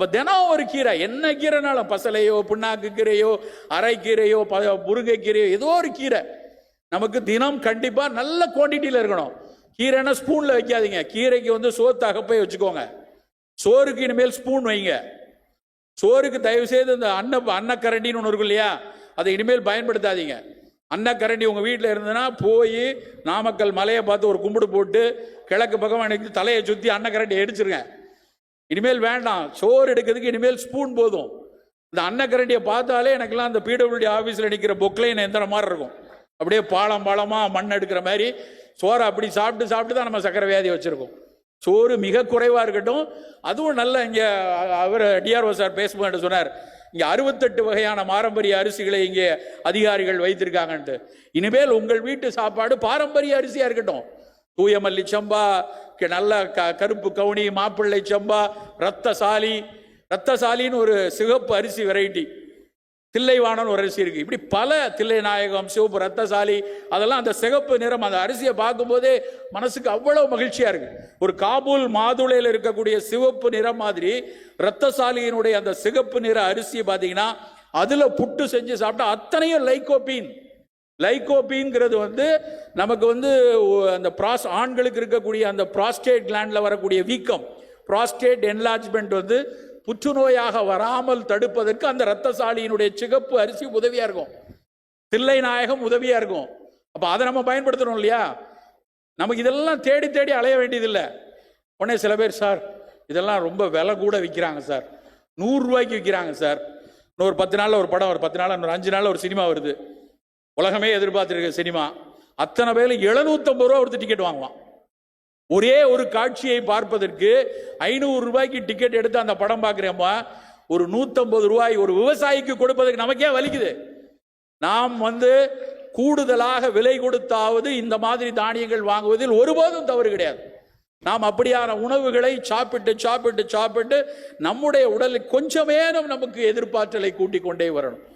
இப்போ தினம் ஒரு கீரை என்ன கீரைனாலும் பசலையோ புண்ணாக்கு கீரையோ அரைக்கீரையோ ப முருங்கைக்கீரையோ ஏதோ ஒரு கீரை. நமக்கு தினம் கண்டிப்பாக நல்ல குவான்டிட்டியில் இருக்கணும். கீரைன்னா ஸ்பூனில் வைக்காதீங்க. கீரைக்கு வந்து சோத்து அகப்பை வச்சுக்கோங்க. சோறுக்கு இனிமேல் ஸ்பூன் வைங்க. சோறுக்கு தயவு செய்து இந்த அன்ன அன்னக்கரண்டின்னு ஒன்று இருக்கும் இல்லையா? அதை இனிமேல் பயன்படுத்தாதீங்க. அன்னக்கரண்டி உங்கள் வீட்டில் இருந்ததுன்னா போய் நாமக்கல் மலையை பார்த்து ஒரு கும்பிடு போட்டு கிழக்கு பக்கம் எனக்கு தலையை சுற்றி அன்னக்கரண்டி அடிச்சிருங்க இனிமேல் வேண்டாம். சோறு எடுக்கிறதுக்கு இனிமேல் ஸ்பூன் போதும். இந்த அன்னக்கரண்டியை பார்த்தாலே எனக்கெல்லாம் அந்த பிடபிள்யூடி ஆஃபீஸில் நிற்கிற பொக்லைன் எந்திர மாதிரி இருக்கும். அப்படியே பாலம் பாலமாக மண் எடுக்கிற மாதிரி சோறை அப்படி சாப்பிட்டு சாப்பிட்டு தான் நம்ம சக்கரை வியாதி வச்சுருக்கோம். சோறு மிக குறைவாக இருக்கட்டும். அதுவும் நல்ல இங்கே அவர் டிஆர்ஓ சார் பேசும்போது சொன்னார் இங்கே அறுபத்தெட்டு வகையான பாரம்பரிய அரிசிகளை இங்கே அதிகாரிகள் வைத்திருக்காங்கன்ட்டு. இனிமேல் உங்கள் வீட்டு சாப்பாடு பாரம்பரிய அரிசியாக இருக்கட்டும். தூயமல்லி சம்பா க- நல்ல க கருப்பு கவுனி மாப்பிள்ளை சம்பா ரத்தசாலி ரத்தசாலின்னு ஒரு சிகப்பு அரிசி வெரைட்டி தில்லைவாணன் ஒரு அரிசி இருக்கு. இப்படி பல தில்லை நாயகம் சிவப்பு ரத்தசாலி அதெல்லாம் அந்த சிகப்பு நிறம் அந்த அரிசியை பார்க்கும்போதே மனசுக்கு அவ்வளவு மகிழ்ச்சியா இருக்கு. ஒரு காபூல் மாதுளையில் இருக்கக்கூடிய சிவப்பு நிறம் மாதிரி ரத்தசாலியினுடைய அந்த சிகப்பு நிற அரிசியை பார்த்தீங்கன்னா அதுல புட்டு செஞ்சு சாப்பிட்டா அத்தனையும் லைகோபீன். லைகோபிங்கிறது வந்து நமக்கு வந்து அந்த ப்ராஸ் ஆண்களுக்கு இருக்கக்கூடிய அந்த ப்ராஸ்டேட் கிளாண்டில் வரக்கூடிய வீக்கம். ப்ராஸ்டேட் என்லார்ஜ்மெண்ட் வந்து புற்றுநோயாக வராமல் தடுப்பதற்கு அந்த இரத்தசாலியினுடைய சிகப்பு அரிசி உதவியாக இருக்கும். தில்லை நாயகம் உதவியாக இருக்கும். அப்போ அதை நம்ம பயன்படுத்தணும் இல்லையா? நமக்கு இதெல்லாம் தேடி தேடி அலைய வேண்டியதில்லை. உடனே சில பேர் சார் இதெல்லாம் ரொம்ப விலை கூட விற்கிறாங்க சார். நூறுரூவாய்க்கு விற்கிறாங்க சார். இன்னொரு பத்து நாளில் ஒரு படம் ஒரு பத்து நாள் இன்னொரு அஞ்சு நாளில் ஒரு சினிமா வருது. உலகமே எதிர்பார்த்துருக்க சினிமா. அத்தனை பேர் எழுநூத்தம்பது ரூபா ஒருத்தர் டிக்கெட் வாங்குவான் ஒரே ஒரு காட்சியை பார்ப்பதற்கு ஐநூறு ரூபாய்க்கு டிக்கெட் எடுத்து அந்த படம் பார்க்குறேம்மா. ஒரு நூற்றம்பது ரூபாய் ஒரு விவசாயிக்கு கொடுப்பதற்கு நமக்கே வலிக்குது. நாம் வந்து கூடுதலாக விலை கொடுத்தாவது இந்த மாதிரி தானியங்கள் வாங்குவதில் ஒருபோதும் தவறு கிடையாது. நாம் அப்படியான உணவுகளை சாப்பிட்டு சாப்பிட்டு சாப்பிட்டு நம்முடைய உடலில் கொஞ்சமேனும் நமக்கு எதிர்பார்த்தலை கூட்டிக் கொண்டே வரணும்.